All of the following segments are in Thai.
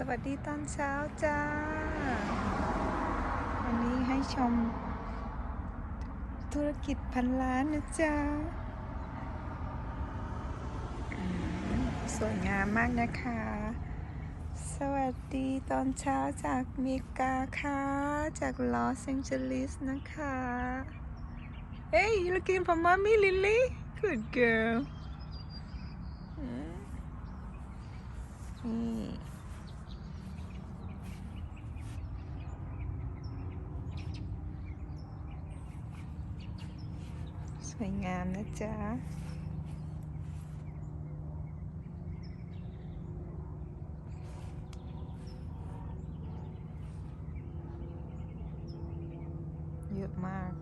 สวัสดีตอนเช้าจ้า วันนี้ให้ชม ธุรกิจพันล้านนะจ๊ะอืมสวยงามมากนะคะ สวัสดีตอนเช้าจากเมกาค่ะ จากลอสแองเจลิสนะคะ Hey, you looking for mommy, Lily? Good girl. นี่ วยงามนะจ๊ะเยอะมาก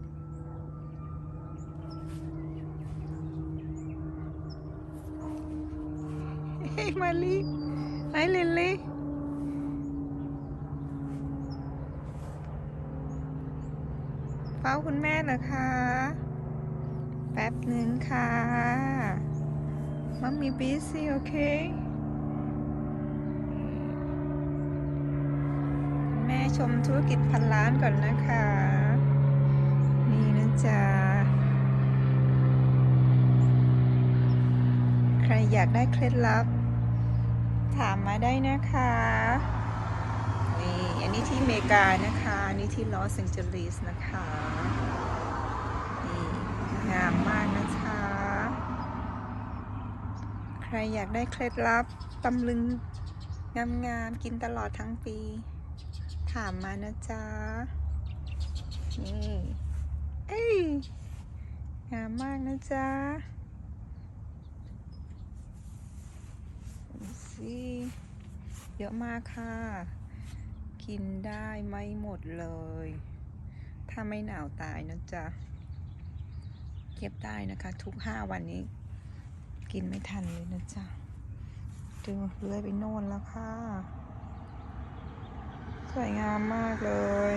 เฮ้ยมาลีไอ้ลิลลี่เฝ้าคุณแม่เหรอคะ แป๊บหนึ่งค่ะมัมมี่บีซี่โอเคแม่ชมธุรกิจพันล้านก่อนนะคะ นี่นะจ๊ะ ใครอยากได้เคล็ดลับ ถามมาได้นะคะ นี่ อันนี้ที่อเมริกานะคะ อันนี่ที่ลอสแองเจลิสนะคะ นี่งามมากนะคะ ใครอยากได้เคล็ดลับตำลึงงามๆกินตลอดทั้งปี ถามมานะจ๊ะ นี่เอ้ยงามมากนะจ๊ะสิเยอะมากค่ะ กินได้ไม่หมดเลย ถ้าไม่หนาวตายนะจ๊ะ เก็บได้นะคะ ทุกห้าวันนี้ กินไม่ทันเลยนะจ๊ะดูเลื้อยไปโน่นแล้วค่ะ สวยงามมากเลย